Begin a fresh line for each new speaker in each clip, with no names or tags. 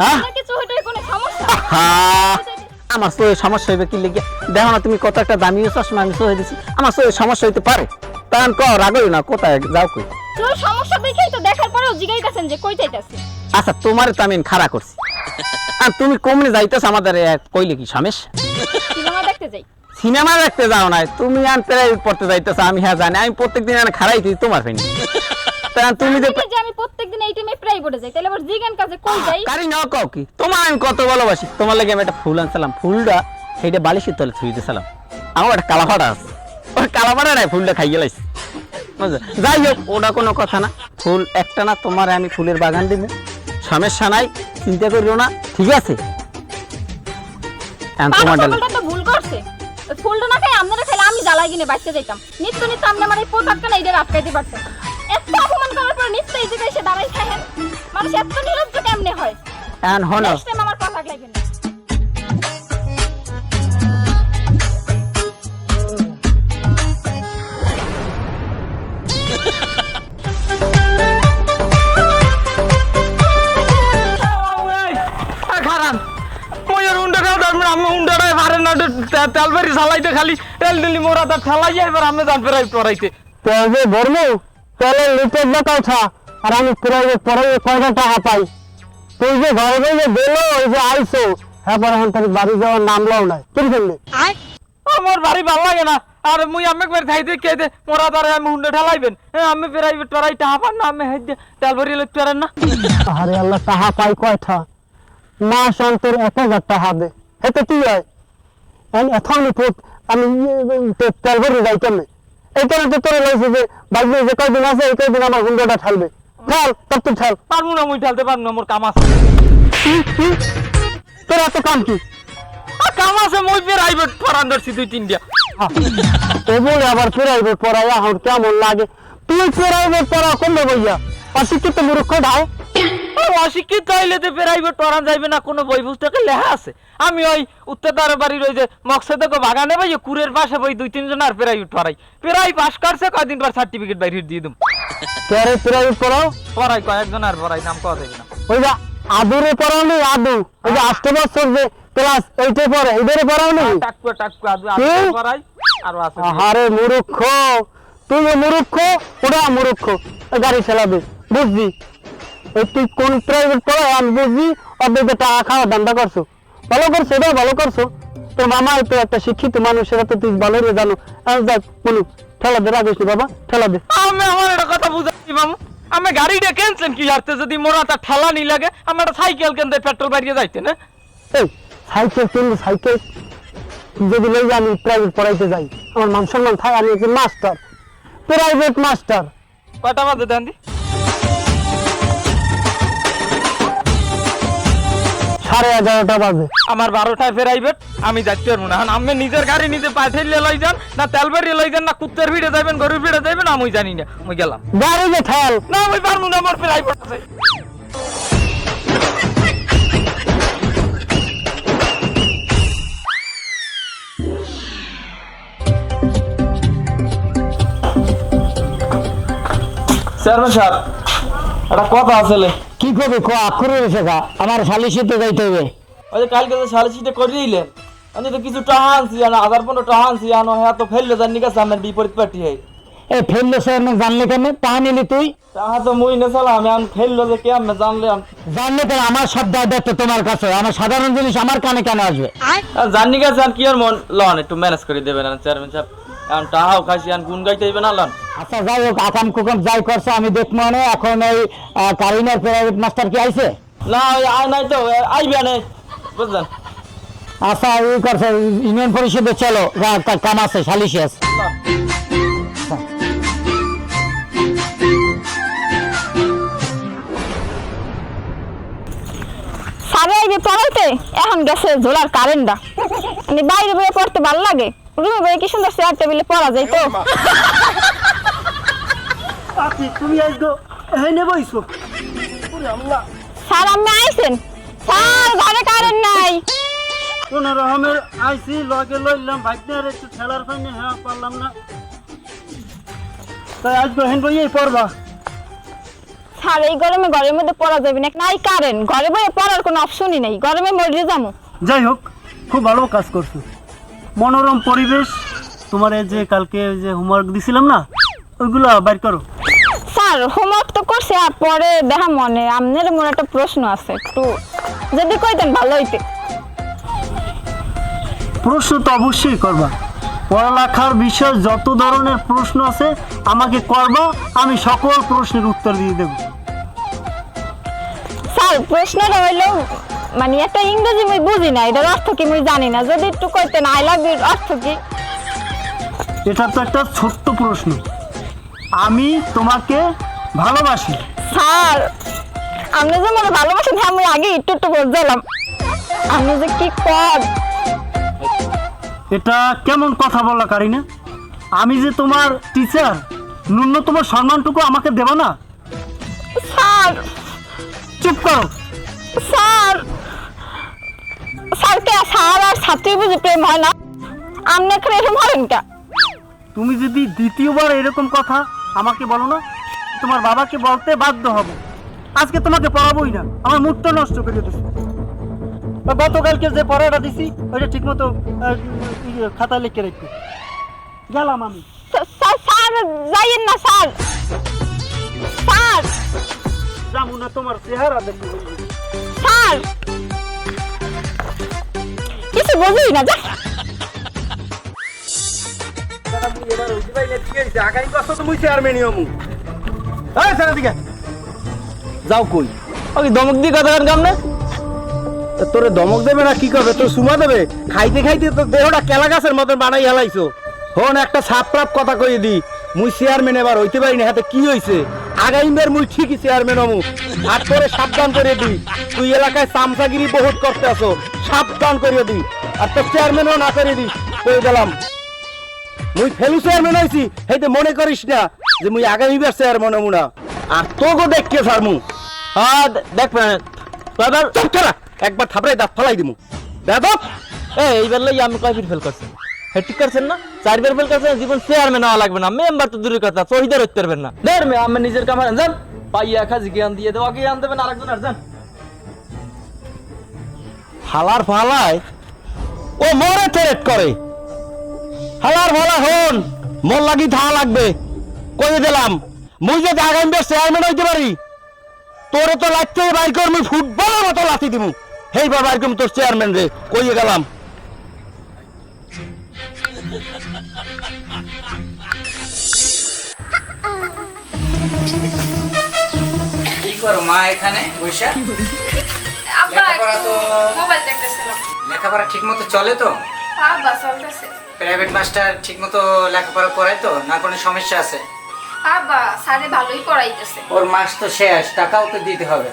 হ্যাঁ?
কিছু হইতে কোনো সমস্যা
হ্যাঁ আমার তো সমস্যা হইবে কি লেগে দেখো না তুমি কত একটা দামি চশমা আমি সহে দিছি। আমার তো সমস্যা হইতে পারে। তখন ক রাগই না কোথায় যাও কই?
তোর সমস্যা দেখেই তো দেখার পরেও জিগাইতেছেন যে কই যাইতাছে।
আচ্ছা তোমার তো আমি খাড়া করছি। আর তুমি কমনে যাইতেছ আমাদের কইলে কি সমস্যা
সিনেমা দেখতে যাই।
সিনেমা দেখতে যাও না তুমি আন প্রাইভেট পড়তে যাইতেছ আমি হ্যাঁ জানি আমি প্রত্যেকদিন খাড়াই দিই তোমার ফেনি। তুমি যে
আমি প্রত্যেকদিন এই টাইমে প্রাইভেটে যাই। তাহলে আবার জিগান কাজে কই যাই?
কারি না কও কি? তোমার আমি কত ভালোবাসি। তোমার লাগে আমি একটা ফুল আনছিলাম। ফুলটা সেইটা বালিশের তলে থুই দিয়েছিলাম আমার একটা কালাফাটা আছে। কালাফাটা নাই ফুলটা খাই গেলাইছি যাই হোক ওটা কোনো কথা না। ফুল একটা না তোমার আমি ফুলের বাগান দিব। সমস্যা নাই চিন্তা করিও না। ঠিক আছে?
ভুল করছে। ফুলটা না খাই আপনারা খাইলে আমি জ্বালাই কিনে বাঁচতে যাইতাম। নিত্য নিত্য আপনি আমার এই পোশাকটা না এটা আটকাইতে পারতেন। এত নিত্য এই জায়গায় এসে দাঁড়াই খাইেন মানুষ এত নিরজ্জ কেমনে হয়?
এখন হন
নেক্সট টাইম আমার পোশাক লাগবে না।
তেল বেরি চালাইতে খালি। তেল দিলি মোরা তার ঠেলাই এবার আমি জান ফেরাই পড়াইতে।
তবে ধর্ম তাহলে লিপের দোকান ছা আর আমি প্রাইভেট পড়াই কয়টা টাকা পাই। তুই যে ঘরে যে বেলো ওই যে আইসো হ্যাঁ পরে এখন তোর বাড়ি যাওয়ার নাম লও নাই। কি করলি?
আমার বাড়ি ভালো লাগে না। আর মুই আমি একবার খাইতে খেতে মোরা তারে আমি উন্ডা ঠেলাইবেন। হ্যাঁ আমি প্রাইভেট পড়াই টাকা পান না আমি হেঁটে তেল লইতে পারেন না।
আরে আল্লাহ টাকা পাই কয়টা মাস অন্তর এক হাজার টাকা দে। হেতে কি হয় এখনই পোত- আমি তেল ভরে যাই কেমনে? এই কারণে তো তোর লাগছে যে বাড়িতে যে কয়দিন আছে এই কয়দিন আমার গুন্ডাটা ঠালবে। ঠাল তব তুই ঠাল।
পারব না মুই ঠেলতে পারব না মোর কাম আছে।
তোর এত কাম কি?
কাম আছে মুই প্রাইভেট পড়ান ধরছি দুই তিনটা
এ বলে আবার প্রাইভেট পড়াই এখন কেমন লাগে? তুই প্রাইভেট পড়া করলে বইয়া অশিক্ষিত মূর্খ
আর অশিক্ষিত হইলে তো প্রাইভেট পড়ান যাইবে না কোনো বই পুস্তকে লেখা আছে? আমি ওই উত্তরদার বাড়ির ওই যে মকসেদে বাগানে ভাই কুরের পাশে বই দুই তিনজন আর প্রাইভেট পড়াই প্রায় পাস করছে কয়দিন পর সার্টিফিকেট বাইরে দিয়ে দিম।
তোরে প্রাইভেট পড়াও
পড়াই কয়েকজন আর পড়াই নাম কওয়া যাবে না।
ওই যে আদুরে পড়াও আদু। ওই যে আষ্ট বছর যে ক্লাস এইটে পড়ে এইটারে পড়াও নি
টাকু টাকু আদু আদু পড়াই আর আছে।
আরে মূর্খ। তুই মূর্খ ওরা মূর্খ। গাড়ি চালাবে এই তুই কোন প্রাইভেট পড়াও আমি বুঝবি অর্ধেক টাকা খাওয়া ধান্দা করছ। ভালো করছ এটা ভালো করছ। তোর মামা তো একটা শিক্ষিত মানুষ সেটা তো তুই ভালো করে জানো। দেখ বলু ঠেলা দে রাখিস বাবা ঠেলা দে।
আমি আমার একটা কথা বুঝাচ্ছি মামু। আমি গাড়িটা কেনছেন কি হারতে যদি মোরা তার ঠেলা নি লাগে আমার একটা সাইকেল কেনতে পেট্রোল বাড়িয়ে যাইতে না?
এই সাইকেল কিনবো সাইকেল? যদি লই আমি প্রাইভেট পড়াইতে যাই আমার মান সম্মান থাকে আমি একজন মাস্টার প্রাইভেট মাস্টার
কয়টা বাজে দেন দি?
সাড়ে এগারোটা বাজে।
আমার বারোটায় প্রাইভেট আমি যাইতে পারব না। আমি নিজের গাড়ি নিজে পাঠাইলে লই যান না তেল বাড়ি লই যান না কুত্তের ভিড়ে যাবেন গরুর ভিড়ে যাবেন আমি জানি না আমি গেলাম।
গাড়ি যে ঠেল।
না আমি পারব না আমার প্রাইভেট আছে চেয়ারম্যান সাহেব একটা কথা আসলে
কি করবে কো রয়েছে গা আমার সালিশিতে যাইতে হবে।
ওই যে কালকে তো সাড়ে করে দিলেন। আমি তো কিছু টাকা আনছি আনো হাজার পনেরো টাকা আনছি আনো হ্যাঁ তো ফেললে যান নিকাছে আমার বিপরীত পার্টি হয়।
এ ফেলল স্যার জানলে কেন তা নিলি তুই?
টাকা তো মুই নেছিলাম আমি আমি ফেলল যে কে আমি জানলে আমি
জানলে কেন আমার সব দায়িত্ব তোমার কাছে। আমার সাধারণ জিনিস আমার কানে কেন আসবে?
জান নিকাছে আর কি আর মন লন একটু ম্যানেজ করে দেবেন চেয়ারম্যান সাহেব। এখন টাকাও খাইছি এখন গুন গাইতে হইবে না লন
আচ্ছা যাই হোক আকাম কুকাম যাই করছে আমি দেখব মানে এখন এই আহ, কারিনার প্রাইভেট মাস্টার কি আইছে?
না ওই আয় নাই তো আইবে না বুঝলেন?
আচ্ছা এই করছে ইউনিয়ন পরিষদে চলো কাম আছে সালিশি আছে।
সারে আইবে পড়াইতে? এখন গেছে ঝোলার কারেন্টটা। বাইরে বয়ে পড়তে ভালো লাগে। রুমে কি সুন্দর চেয়ার টেবিলে পড়া যায় তো?
তুমি এখানে বইছো।
স্যার আপনি আইছেন? স্যার ঘরে কারেন্ট নাই।
কোন রকমের লগে লইলাম একটু ঠেলার ফাইনে হ্যাঁ পারলাম না। তাই আজকে হেন বইয়ে পড়বা।
স্যার এই গরমে ঘরের মধ্যে পড়া যাবে না। নাই কারেন্ট। ঘরে বসে পড়ার কোনো অপশনই নেই। গরমে মরে যাব।
যাই হোক খুব ভালো কাজ করছ। মনোরম পরিবেশ। তোমার এই যে কালকে ওই যে হোমওয়ার্ক দিছিলাম না ওইগুলো বাইর করো।
স্যার হোমওয়ার্ক তো করছে আর পরে দেখা মনে আপনার মনে একটা প্রশ্ন আছে একটু যদি কইতেন ভালো হইতে।
প্রশ্ন তো অবশ্যই করবা। পড়ালেখার বিষয়ে যত ধরনের প্রশ্ন আছে আমাকে করবা আমি সকল প্রশ্নের উত্তর দিয়ে দেব।
স্যার প্রশ্নটা হইল মানে একটা ইংরেজি মুই বুঝি না এটার অর্থ কি মুই জানি না। যদি একটু কইতেন আই লাভ ইউর অর্থ কি?
এটা তো একটা ছোট্ট প্রশ্ন। আমি তোমাকে ভালোবাসি।
স্যার আপনি যে মানে ভালোবাসেন হ্যাঁ আমি আগে একটু একটু বুঝলাম আপনি যে কি কর
এটা কেমন কথা বলা কারিনা? আমি যে তোমার টিচার ন্যূনতম সম্মানটুকু আমাকে দেবা না?
স্যার
চুপ করো।
স্যার স্যার কে স্যার আর ছাত্রী বুঝি প্রেম হয় না। আপনি এখানে এরকম হলেন কে
তুমি যদি দ্বিতীয়বার এরকম কথা আমাকে বলো না তোমার বাবাকে বলতে বাধ্য হব। আজকে তোমাকে পড়াবোই না আমার মুডটা নষ্ট করে দিচ্ছি গতকালকে যে পড়াটা দিছি ওইটা ঠিক মতো খাতা লিখে রেখো। গেলাম আমি।
স্যার যাইয়েন না স্যার। স্যার।
যাব না তোমার চেহারা দেখতে
স্যার। কিছু বুঝি না যা।
যাও কই?
ওকে দমক দিয়ে কথা কাম না
তোরে ধমক দেবে না কি করবে? তোর সুমা দেবে? খাইতে খাইতে তো দেহটা কেলা গাছের মতন বানাই হেলাইছো। হন একটা সাপরাপ কথা কইয়ে দি। মুই চেয়ারম্যান এবার হইতে পারি না হাতে কি হইছে? আগাইমের মুই ঠিকই চেয়ারম্যান হমু। আর তোরে সাবধান করে দি। তুই এলাকায় চামচাগিরি বহুত করতে আসো। সাবধান করে দি। আর তোর চেয়ারম্যানও না করে দি কই গেলাম। মুই ফেলু চেয়ারম্যান হইছি হেইতে মনে করিস না যে মুই আগামীবার চেয়ারম্যান না। আর তোকে দেখকে ছাড়মু
হ্যাঁ দেখ দাদা
চুপ করা একবার থাপড়াই দাঁত ফালাই দিমু। বেদব
এই এইবার লই আমি কয় ফিট ফেল করছি? হে ঠিক করছেন না? চারবার ফেল করছেন জীবন চেয়ারম্যান হওয়া লাগবে না। মেম্বার তো দূরের কথা শহীদের হতে পারবেন না। দেড় মে আমি নিজের কামার যান। পাইয়া খাজি জ্ঞান দিয়ে দেওয়া জ্ঞান দেবেন আরেকজন আর যান।
হালার ফালায় ও মরে থেরেট করে। হালার ফালা হন মোর লাগি থা লাগবে। কই দিলাম মুই যদি আগামী বেশ চেয়ারম্যান হইতে পারি তোরে তো লাগতে বাইর কর মুই ফুটবলের মতো লাথি দিমু। হেইবার বাইর করমু তোর চেয়ারম্যান রে কইয়ে গেলাম।
কি করো মা এখানে বৈশা
আব্বা
তো
মোবাইল দেখতেছিলাম।
লেখাপড়া ঠিক মতো চলে তো?
আব্বা চলতেছে।
প্রাইভেট মাস্টার ঠিক মতো লেখাপড়া করায় তো না কোনো সমস্যা আছে?
আব্বা স্যারে ভালোই পড়াইতেছে।
ওর মাস তো শেষ টাকাও তো দিতে হবে।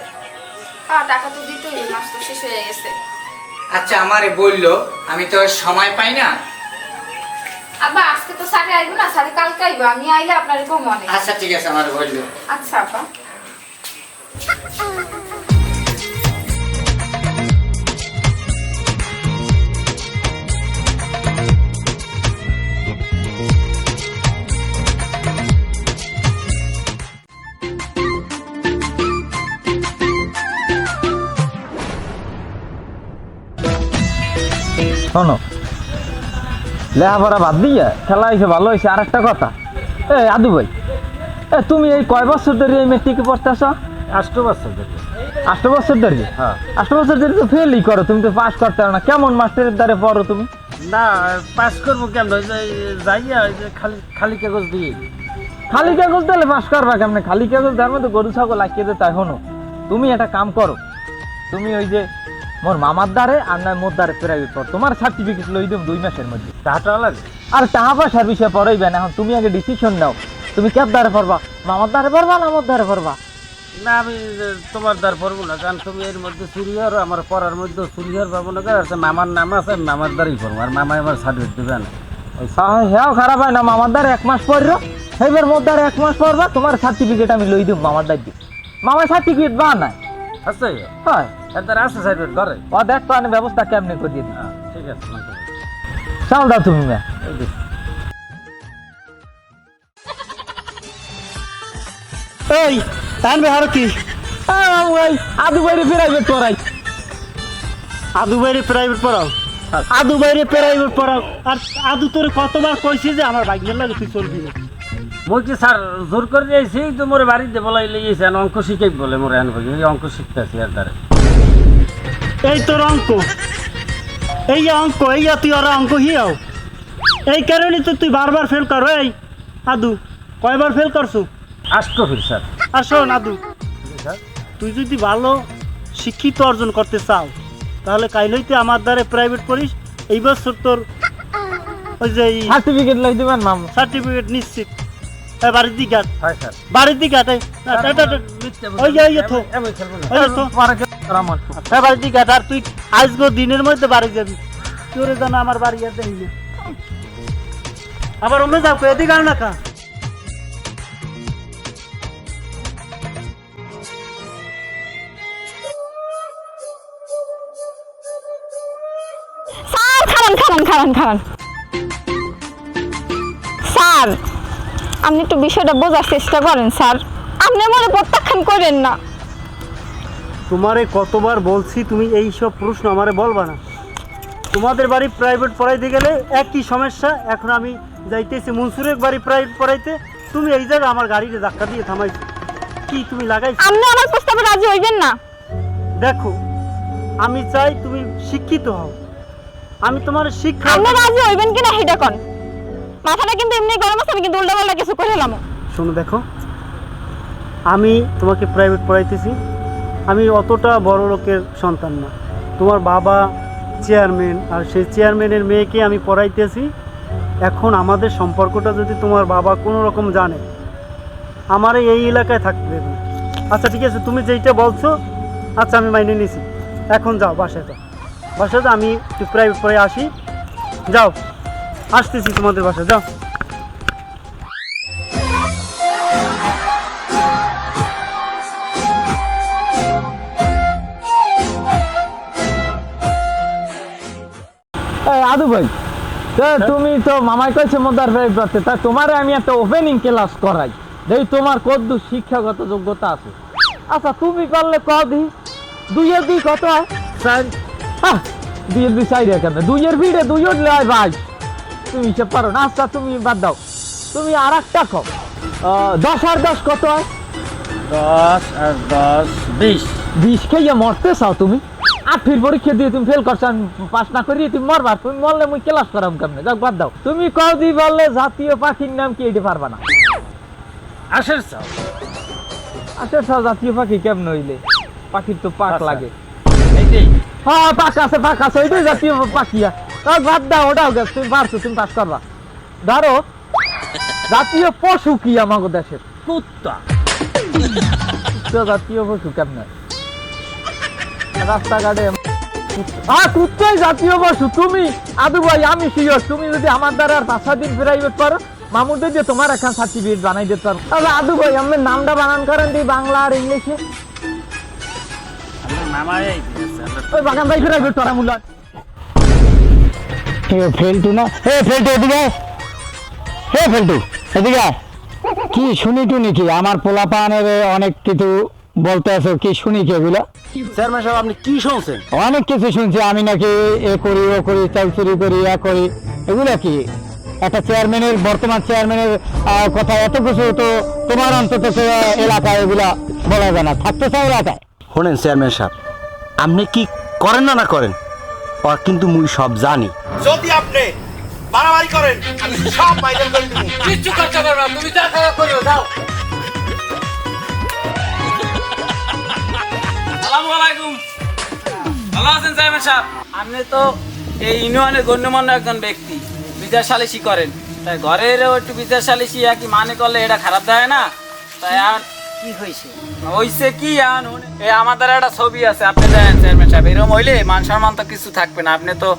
হ্যাঁ টাকা তো দিতেই মাস তো শেষ হয়ে গেছে।
আচ্ছা আমারে বলল আমি তো সময় পাই না।
আব্বা আজকে তো স্যারে আইবো না স্যারে কালকে আইবো আমি আইলে আপনার খুব মনে
আচ্ছা ঠিক আছে আমার বলল।
আচ্ছা আব্বা।
শোনো। লেখাপড়া বাদ দিয়ে খেলা হয়েছে ভালো হয়েছে আর একটা কথা। এ আদু ভাই এ তুমি এই কয় বছর ধরে এই মেট্রিকে পড়তেছ?
আষ্ট বছর ধরে।
আষ্ট বছর ধরে?
হ্যাঁ।
আষ্ট বছর ধরে তো ফেলই করো তুমি তো পাস করতে পারো না। কেমন মাস্টারের দ্বারে পড়ো তুমি?
না পাস করব কেমন? ওই যে যাইয়া ওই যে খালি খালি কাগজ দিয়ে।
খালি কাগজ দিলে পাস করবা কেমনে? খালি কাগজ দেওয়ার মধ্যে গরু ছাগল লাগিয়ে দে তাই হনো তুমি একটা কাম করো। তুমি ওই যে মোর মামার দ্বারে আর নয় মোর দ্বারে প্রাইভেট পড় তোমার সার্টিফিকেট লই দিম দুই মাসের মধ্যে।
টাকা লাগে।
আর টাকা পয়সার বিষয়ে পড়াইবে না এখন তুমি আগে ডিসিশন নাও। তুমি ক্যাব দ্বারে পড়বা মামার দ্বারে পড়বা না আমার দ্বারে পড়বা?
না আমি তোমার দ্বার পড়ব না কারণ তুমি এর মধ্যে চুরি হওয়ার আমার পড়ার মধ্যে চুরি হওয়ার পাবো না কারণ আছে মামার নাম আছে আমি মামার দ্বারই পড়ব আর মামাই আমার সার্টিফিকেট দেবে না। ওই
হ্যাঁ খারাপ হয় না মামার দ্বারে এক মাস পড়ো সেইবার মোর দ্বারে এক মাস পড়বা তোমার সার্টিফিকেট আমি লই দিম মামার দ্বার। দিই মামার সার্টিফিকেট বা নাই
আছে।
হয়।
করে
ও আমি ব্যবস্থা কেমনে দিই
ঠিক আছে
চাল দাও তুমি ম্যা
এই কি?
আদু বাইরে প্রাইভেট পড়াই।
আদু বাইরে প্রাইভেট পড়াও? আদু বাইরে প্রাইভেট পড়াও। আর আদু তোর কতবার কইছি যে আমার বাইকের লাগে তুই চলবি না।
বলছি স্যার জোর করে দিয়েছি তো মোরে বাড়িতে বলাই লেগেছে অঙ্ক শিখাই বলে মোরে আনব। অঙ্ক শিখতেছি আর দ্বারা
এই তোর অঙ্ক। এই অঙ্ক এই তুই ওরা অঙ্ক হিয়াও। এই কারণে তো তুই বারবার ফেল কর এই আদু কয়বার ফেল করছ?
আষ্ট ফির স্যার।
আর শোন আদু তুই যদি ভালো শিক্ষিত অর্জন করতে চাও তাহলে কাইলইতে আমার দ্বারা প্রাইভেট পড়িস এই বছর তোর ওই যে
সার্টিফিকেট লাই দিবেন মাম।
সার্টিফিকেট নিশ্চিত। বাড়ির দিকে বাড়ির দিকে। ওই যে, ওই যে ওই যে
স্যার আপনি একটু বিষয়টা বোঝার চেষ্টা করেন স্যার। আপনি মনে প্রত্যাখ্যান করেন না।
তোমারে কতবার বলছি তুমি এই সব প্রশ্ন আমারে বলবা না। তোমাদের বাড়ি প্রাইভেট পড়াইতে গেলে একই সমস্যা। এখন আমি যাইতেছি মনসুরের বাড়ি প্রাইভেট পড়াইতে। তুমি এই জায়গায় আমার গাড়িতে ধাক্কা দিয়ে থামাইছো। কি তুমি লাগাইছো?
আপনি আমার প্রস্তাবে রাজি হইবেন না।
দেখো আমি চাই তুমি শিক্ষিত হও। আমি তোমার শিক্ষা
আপনি রাজি হইবেন কি কিনা সেটা কোন? মাথাটা কিন্তু এমনি গরম আছে আমি কিন্তু উল্টা পাল্টা কিছু করে এলাম
শোনো দেখো আমি তোমাকে প্রাইভেট পড়াইতেছি। আমি অতটা বড় লোকের সন্তান না। তোমার বাবা চেয়ারম্যান, আর সেই চেয়ারম্যানের মেয়েকে আমি পড়াইতেছি। এখন আমাদের সম্পর্কটা যদি তোমার বাবা কোনো রকম জানে, আমার এই এলাকায় থাকতে দেবে। আচ্ছা ঠিক আছে, তুমি যেইটা বলছো আচ্ছা আমি মাইনে নিছি। এখন যাও, বাসায় যাও। বাসায় যাও, আমি প্রাইভেট পড়ে আসি। যাও, আসতেছি তোমাদের বাসায়, যাও।
আদু ভাই তা তুমি তো মামাই কইছে মদার প্রাইভেট তা তোমারে আমি একটা ওপেনিং ক্লাস করাই। দেই তোমার কত শিক্ষাগত যোগ্যতা আছে। আচ্ছা তুমি করলে কদি? দুইয়ের দুই কত হয়? দুইয়ের দুই চাই কেন? দুইয়ের ভিড়ে দুই উঠলে হয় ভাই। তুমি হিসেব পারো না আচ্ছা তুমি বাদ দাও। তুমি আর একটা আহ, দশ আর দশ কত হয়?
দশ আর দশ বিশ।
বিষ খেয়ে মরতে চাও তুমি? আঠির পরীক্ষা দিয়ে তুমি ফেল করছ আমি পাস না করিয়ে তুমি মরবা তুমি মরলে মুই ক্লাস করাম কেমনে? যাক বাদ দাও। তুমি কও দি বললে জাতীয় পাখির নাম কি এটা পারবা না।
আশের চাও।
আচ্ছা আচ্ছা জাতীয় পাখি কেমন হইলে? পাখির তো পাক। লাগে। হ্যাঁ পাক আছে পাক আছে ওইটাই জাতীয় পাখিয়া তাও বাদ দাও ওটাও গেছ তুমি পারছ তুমি পাস করবা। ধরো জাতীয় পশু কি আমাদের দেশের?
কুত্তা।
জাতীয় পশু কেমন? রাস্তাঘাটে হ্যাঁ কুত্তাই জাতীয় পশু তুমি আদু ভাই আমি শিওর তুমি যদি আমার দ্বারা আর পাঁচ সাত দিন প্রাইভেট পারো? মামুদের দিয়ে তোমার এখন সার্টিফিকেট বানাই দিতে পারো। তাহলে আদু ভাই আমার নামটা বানান করেন দিই বাংলা আর ইংলিশে। ওই বাগান ভাই মূল্য
ফেলটু না? হে ফেলটু এদিকে। হে ফেলটু এদিকে কি শুনি টুনি কি? আমার পোলা পানের অনেক কিছু বলতে আছে কি শুনি কি এগুলো
চেয়ারম্যান সাহেব আপনি কি শুনছেন?
অনেক কিছু শুনছি আমি নাকি এ করি ও করি চাল চুরি করি এ করি। এগুলো কি? একটা চেয়ারম্যানের বর্তমান চেয়ারম্যানের আহ, কথা এত কিছু তো তোমার অন্তত সে এলাকায় এগুলা বলা যায় না। থাকতে চাও এলাকায়?
শোনেন চেয়ারম্যান সাহেব আপনি কি করেন না না করেন? কিন্তু মুই সব জানি। যদি আপনি বাড়াবাড়ি করেন আমি সব বাইরে করে দিব।
কিচ্ছু করতে পারবে তুমি যা খারাপ করো যাও।
আসসালামু আলাইকুম। ভালো আছেন সাহেব সাহেব? আপনি তো এই ইউনিয়নের গণ্যমান্য একজন ব্যক্তি বিচার সালিসি করেন। তাই ঘরেরও একটু বিচার সালিসি একই মানে করলে এটা খারাপ দেয় না? তাই আর কি হয়েছে হইছে কি আন এই আমাদের একটা ছবি আছে আপনি দেন চেয়ারম্যান সাহেব। এরকম হইলে মান সম্মান তো কিছু থাকবে না আপনি তো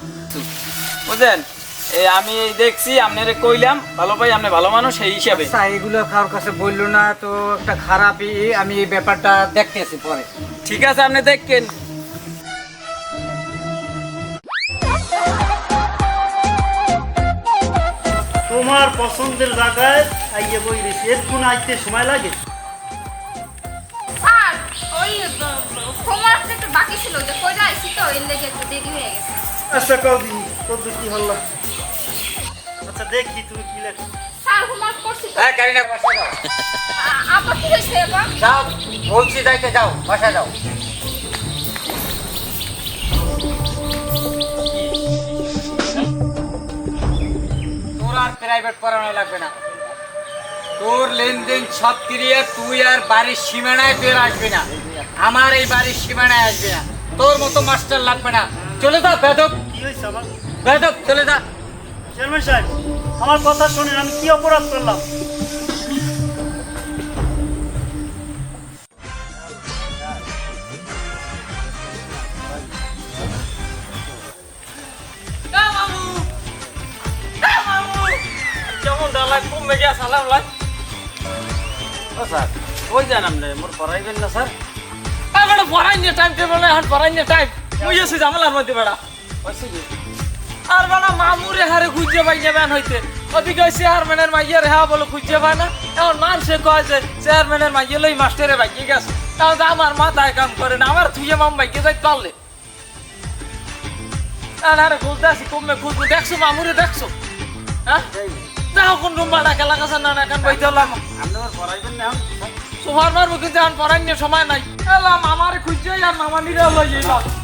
বুঝলেন আমি দেখছি আপনারে কইলাম ভালো ভাই আপনি ভালো মানুষ সেই হিসাবে।
এগুলো কারোর কাছে বলল না তো একটা খারাপই আমি এই ব্যাপারটা দেখতেছি পরে।
ঠিক আছে আপনি দেখেন।
তোমার পছন্দের জায়গায় আইয়ে বই রেছি এর কোন আইতে সময় লাগে?
ওই বাকি ছিল যে তো এর একটু দেরি হয়ে গেছে।
আচ্ছা কও দিন কত কি হল্লা আচ্ছা দেখি তুমি কি লেখো।
স্যার হোমওয়ার্ক করছি তো।
হ্যাঁ কারিনা বাসা যাও
আ- কি হয়েছে এবার?
যাও বলছি যাইতে যাও বাসা যাও তোর আর প্রাইভেট পড়ানো লাগবে না। তোর লেনদেন সব ক্রিয়া তুই আর বাড়ির সীমানায় তুই আর আসবি না। আমার এই বাড়ির সীমানায় আসবি না। তোর মতো মাস্টার লাগবে না। চলে যা বেদক
কি হয়েছে আমার
বেদক চলে যা।
চেয়ারম্যান সাহেব আমার কথা শুনেন আমি কি অপরাধ করলাম?
স্যার ওই যান আপনি? মোর পড়াইবেন না স্যার। আমার পড়াই নিয়ে টাইম টেবিল নাই এখন পড়াই নিয়ে টাইম মুই এসে জামালার মধ্যে বেড়া। আর বানা মামুরে হারে খুঁজে পাই যাবেন হইতে। ওদিকে চেয়ারম্যানের মাইয়ের হ্যাঁ বলে খুঁজে পায় না। এখন মানুষে কয় যে চেয়ারম্যানের মাইয়ে লই মাস্টারে বাইকে গেছে। তাহলে আমার মাথায় কাম করে না, আমার থুয়ে মাম বাইকে যাই পারলে আরে আসি খুঁজবো। দেখছ মামুরে, দেখছ? হ্যাঁ? দেখো কোন না না এখন বইতে হলাম সোফার মারবো কিন্তু এখন পড়াই নিয়ে সময় নাই। এলাম, আমার খুঁজছে আর মামা নিরে লই যাইলাম